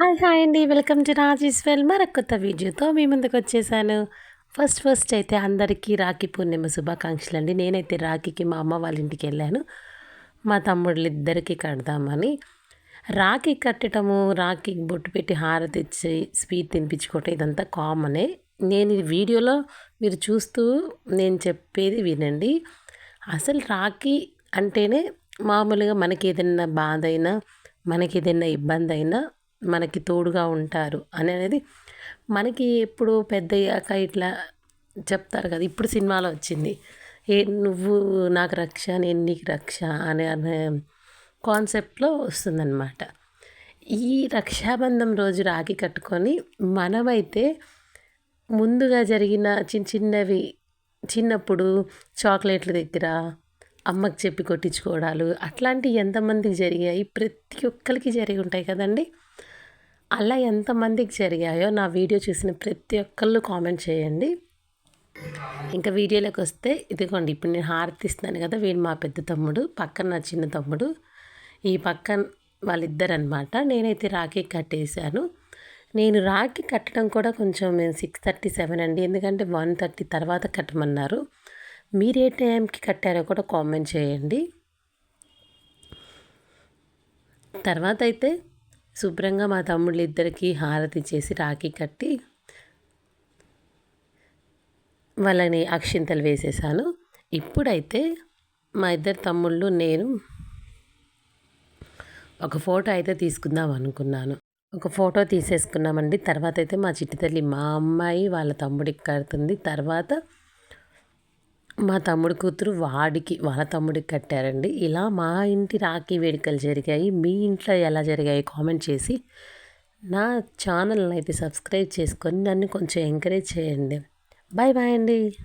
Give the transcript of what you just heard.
Hi hi అండి. Welcome to Rajeshwar మరొక కొత్త వీడియోతో మీ ముందుకు వచ్చేసాను. ఫస్ట్ ఫస్ట్ అయితే అందరికీ రాఖీ పూర్ణిమ శుభాకాంక్షలు అండి. నేనైతే రాఖీకి మా అమ్మ వాళ్ళ ఇంటికి వెళ్ళాను. మా తమ్ముళ్ళు ఇద్దరికి కడదామని. రాఖీ కట్టడము రాఖీకి బొట్టు పెట్టి హారతి ఇచ్చి స్వీట్ తినిపించుకోవటం ఇదంతా కామనే. నేను ఈ వీడియోలో మీరు చూస్తూ నేను చెప్పేది వినండి. అసలు రాఖీ అంటేనే మామూలుగా మనకి ఏదైనా బాధ అయినా మనకి ఏదైనా ఇబ్బంది అయినా మనకి తోడుగా ఉంటారు అనేది మనకి ఎప్పుడు పెద్దయ్యాక ఇట్లా చెప్తారు కదా. ఇప్పుడు సినిమాలో వచ్చింది. ఏ నువ్వు నాకు రక్ష నేను నీకు రక్ష అనే అనే కాన్సెప్ట్లో వస్తుందన్నమాట. ఈ రక్షాబంధం రోజు రాఖీ కట్టుకొని మనమైతే ముందుగా జరిగిన చిన్న చిన్నవి చిన్నప్పుడు చాక్లెట్ల దగ్గర అమ్మకి చెప్పి కొట్టించుకోవడాలు అట్లాంటివి ఎంతమందికి జరిగాయి? ప్రతి ఒక్కరికి జరిగి ఉంటాయి కదండి. అలా ఎంతమందికి జరిగాయో నా వీడియో చూసిన ప్రతి ఒక్కళ్ళు కామెంట్ చేయండి. ఇంకా వీడియోలోకి వస్తే ఇదిగోండి ఇప్పుడు నేను హారతిస్తున్నాను కదా వీడు మా పెద్ద తమ్ముడు పక్కన నా చిన్న తమ్ముడు ఈ పక్కన వాళ్ళిద్దరు అనమాట నేనైతే రాఖీ కట్టేశాను. నేను రాఖీ కట్టడం కూడా కొంచెం మేము సిక్స్ థర్టీ సెవెన్ అండి. ఎందుకంటే వన్ థర్టీ తర్వాత కట్టమన్నారు. మీరు ఏ టైంకి కట్టారో కూడా కామెంట్ చేయండి. తర్వాత అయితే శుభ్రంగా మా తమ్ముళ్ళు ఇద్దరికి హారతి చేసి రాఖీ కట్టి వాళ్ళని అక్షింతలు వేసేసాను. ఇప్పుడైతే మా ఇద్దరు తమ్ముళ్ళు నేను ఒక ఫోటో అయితే తీసుకుందాం అనుకున్నాను. ఒక ఫోటో తీసేసుకున్నామండి. తర్వాత అయితే మా చిట్టి తల్లి మా అమ్మాయి వాళ్ళ తమ్ముడికి కడుతుంది. తర్వాత మా తమ్ముడు కూతురు వాడికి వాళ్ళ తమ్ముడికి కట్టారండి. ఇలా మా ఇంటి రాఖీ వేడుకలు జరిగాయి. మీ ఇంట్లో ఎలా జరిగాయి కామెంట్ చేసి నా ఛానల్ని అయితే సబ్స్క్రైబ్ చేసుకొని నన్ను కొంచెం ఎంకరేజ్ చేయండి. బాయ్ బాయ్ అండి.